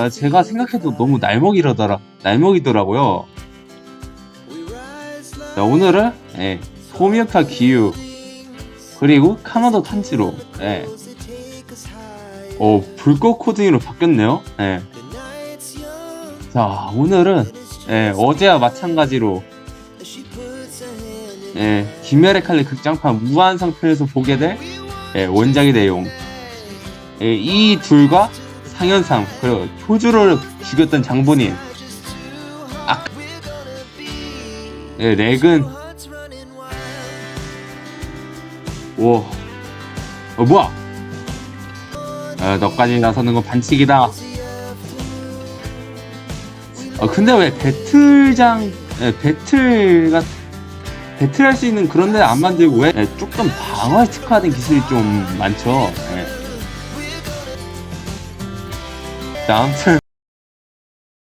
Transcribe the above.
아, 제가 생각해도 너무 날먹이더라 날먹이더라고요. 자, 오늘은 예, 토미오카 기유 그리고 카나도 탄지로 예. 어, 불꽃 코딩으로 바뀌었네요. 예. 자, 오늘은 예, 어제와 마찬가지로 예, 김열의 칼리 극장판 무한 상편에서 보게 될 예, 원작의 내용 예, 이 둘과 상현상 그리고 효주를 죽였던 장본인 아, 예, 렉은 오, 어 뭐야? 어, 너까지 나서는 건 반칙이다. 어 근데 왜 배틀장 예, 배틀가 배틀할 수 있는 그런 데를 안 만들고 왜 예, 조금 방어 특화된 기술이 좀 많죠. 예. 자, 아무튼